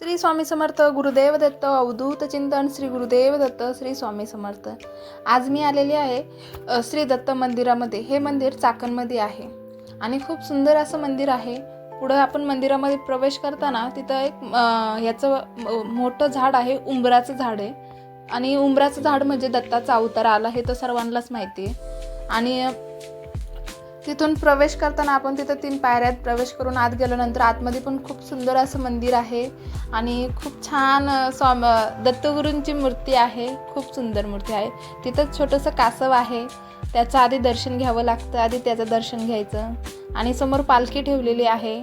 श्री स्वामी समर्थ गुरुदेव दत्त अवधूत चिंतन श्री गुरुदेव दत्त श्री स्वामी समर्थ आज मी आलेली आहे श्री दत्त मंदिरामध्ये. हे मंदिर चाकणमध्ये आहे. आणि खूप सुंदर असं मंदिर आहे. पुढं आपण मंदिरामध्ये प्रवेश करताना तिथं एक ह्याचं याचं मोठं झाड आहे उंबराचं झाड आहे. आणि उंबराचं झाड म्हणजे दत्ताचा अवतार आला हे तर सर्वांनाच माहिती आहे. आणि तिथून प्रवेश करताना आपण तिथं तीन पायऱ्यात प्रवेश करून आत गेल्यानंतर आतमध्ये पण खूप सुंदर असं मंदिर आहे. आणि खूप छान स्वाम दत्तगुरूंची मूर्ती आहे. खूप सुंदर मूर्ती आहे. तिथं छोटंसं कासव आहे. त्याचं आधी दर्शन घ्यावं लागतं. आधी त्याचं दर्शन घ्यायचं. आणि समोर पालखी ठेवलेली आहे.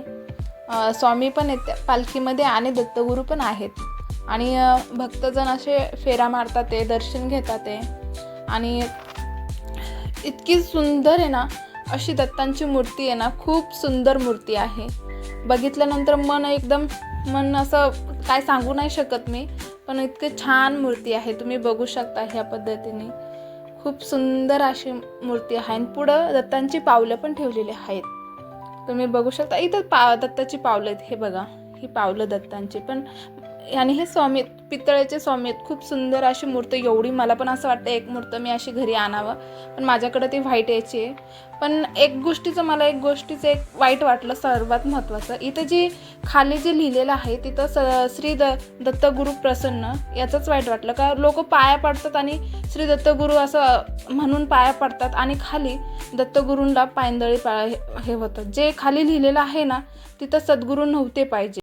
स्वामी पण आहेत पालखीमध्ये आणि दत्तगुरू पण आहेत. आणि भक्तजण असे फेरा मारतात ते दर्शन घेतात ते. आणि इतकी सुंदर आहे ना अशी दत्तांची मूर्ती आहे ना खूप सुंदर मूर्ती आहे. बघितल्यानंतर मन एकदम मन असं काय सांगू नाही शकत मी पण इतकी छान मूर्ती आहे तुम्ही बघू शकता ह्या पद्धतीने. खूप सुंदर अशी मूर्ती आहे आणि पुढं दत्तांची पावलं पण ठेवलेली आहेत. तुम्ही बघू शकता इथं पा दत्ताची पावलं आहेत हे बघा. ही पावलं दत्तांची. पण आणि हे स्वामी पितळेचे स्वामी आहेत. खूप सुंदर अशी मूर्ती एवढी मला पण असं वाटतं एक मूर्त मी अशी घरी आणावं. पण माझ्याकडे ती व्हाईट यायची आहे. पण एक गोष्टीचं मला एक गोष्टीचं एक वाईट वाटलं सर्वात महत्त्वाचं. इथं जी खाली जे लिहिलेलं आहे तिथं स श्री द दत्तगुरू प्रसन्न याचंच वाईट वाटलं. का लोक पाया पडतात आणि श्री दत्तगुरू असं म्हणून पाया पडतात आणि खाली दत्तगुरूंना पायंदळी पा हे होतं. जे खाली लिहिलेलं आहे ना तिथं सद्गुरू नव्हते पाहिजे.